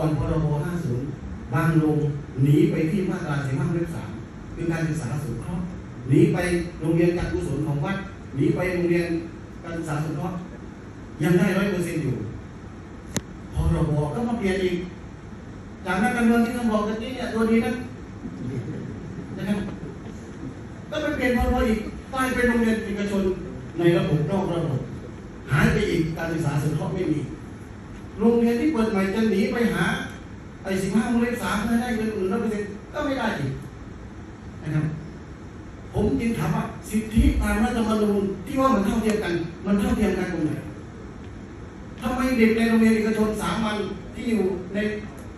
ก่อนพรบ50บางโรงหนีไปที่มาตรา45วงเล็บ3คือการศึกษาสงเคราะห์หนีไปโรงเรียนการกุศลของวัดหนีไปโรงเรียนการศึกษาสงเคราะห์ยังได้ร้อยเปอร์เซ็นต์อยู่พรบก็มาเปลี่ยนอีกจากนักการเมืองที่ท่าบอกกันนี้เนี่ยตัวดีนะนะครับก็ไปเปลี่ยนพรบอีกกลายเป็นโรงเรียนเอกชนในระบบนอกระบบหายไปอีกการศึกษาสงเคราะห์ไม่มี โรงเรียนที่เปิดใหม่จะหนีไปหา ไอ้สิบห้าวงเล็บสามเพื่อได้เงินอื่นร้อยเปอร์เซ็นต์ก็ไม่ได้อีกนะครับ ผมจึงถามว่าสิทธิตามรัฐธรรมนูญที่ว่ามันเท่าเทียมกัน มันเท่าเทียมกันตรงไหนทำไมเด็กในโรงเรียนเอกชนสามัญที่อยู่ใน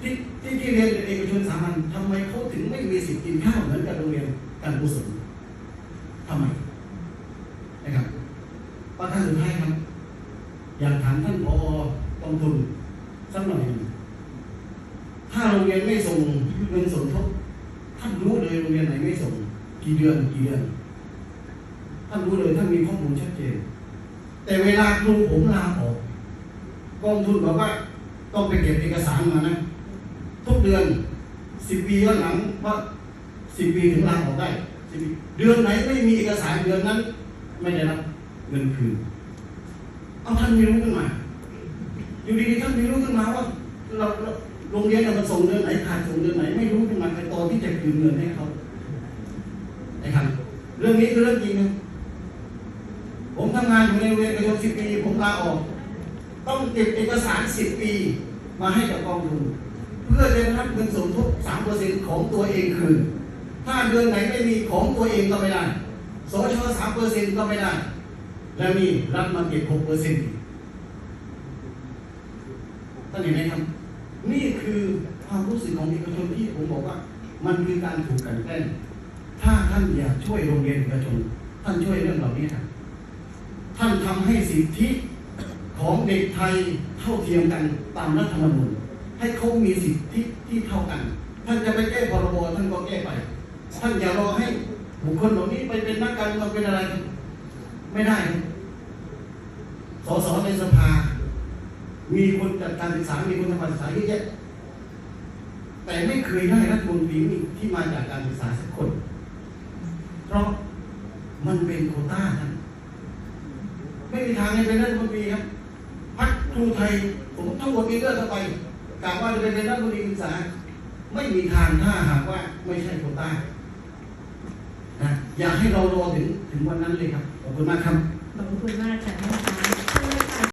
ที่ที่ที่เรียนเอกชนสามัญทำไมเขาถึงไม่มีสิทธิ์กินข้าวเหมือนกับโรงเรียนการกุศลทำไมนะครับประการสุดท้ายครับ อยากถามท่านพอ กองทุนสักหน่อยหนึ่งถ้าโรงเรียนไม่ส่งเงินสมทบท่านรู้เลยโรงเรียนไหนไม่ส่ง กี่เดือนกี่เดือนท่านรู้เลยท่านมีข้อมูลชัดเจน แต่เวลาครูผมลาออกกองทุนบอกว่าต้องไปเก็บเอกสารมานะทุกเดือนสิบปีย้อนหลังว่าสิบปีถึงลาออกได้10ปีเดือนไหนไม่มีเอกสารเดือนนั้น ไม่ได้รับเงินคืนเอาท่านไม่รู้ขึ้นมา อยู่ดีๆท่านไม่รู้ขึ้นมาว่าเราโรงเรียนน่ะมันส่งเดือนไหนขาดส่งเดือนไหนไม่รู้ขึ้นมาในตอนที่จะคืนเงินให้เขานะครับเรื่องนี้คือเรื่องจริงนะผมทำงานอยู่ในโรงเรียนเอกชนสิบปี ผมลาออก ต้องเก็บเอกสารสิบปี มาให้กับกองทุนเพื่อจะรับเงินสมทบสามเปอร์เซ็นของตัวเองคืนถ้าเดือนไหนไม่มีของตัวเองก็ไม่ได้สชสามเปอร์เซ็นก็ไม่ได้ แล้วนี่รับมาเก็บหกเปอร์เซ็นต์ ท่านเห็นไหมครับ นี่คือความรู้สึกของเอกชนที่ผมบอกว่า มันคือการถูกกันแกล้งถ้าท่านอยากช่วยโรงเรียนเอกชน ท่านช่วยเรื่องเหล่านี้ครับท่านทำให้สิทธิของเด็กไทยเท่าเทียมกันตามรัฐธรรมนูญให้เขามีสิทธิที่เท่ากัน ท่านจะไปแก้พรบท่านก็แก้ไป ท่านอย่ารอให้บุคคลเหล่านี้ไปเป็นนักการเมืองเป็นอะไร ไม่ได้สสในสภา มีคนจัดการศึกษา มีคนทำการศึกษาเยอะแยะแต่ไม่เคยได้รัฐมนตรีที่มาจากการศึกษาสักคน เพราะมันเป็นโควต้าท่านไม่มีทางให้เป็นรัฐมนตรีครับพักครูไทยผมทั้งหมดมีเลือดเข้าไปกล่าวว่าจะเป็นรัฐมนตรีศึกษา ไม่มีทางถ้าหากว่าไม่ใช่โควต้านะอยากให้เรารอถึงถึงวันนั้นเลยครับขอบคุณมากครับขอบคุณมากค่ะท่านคะ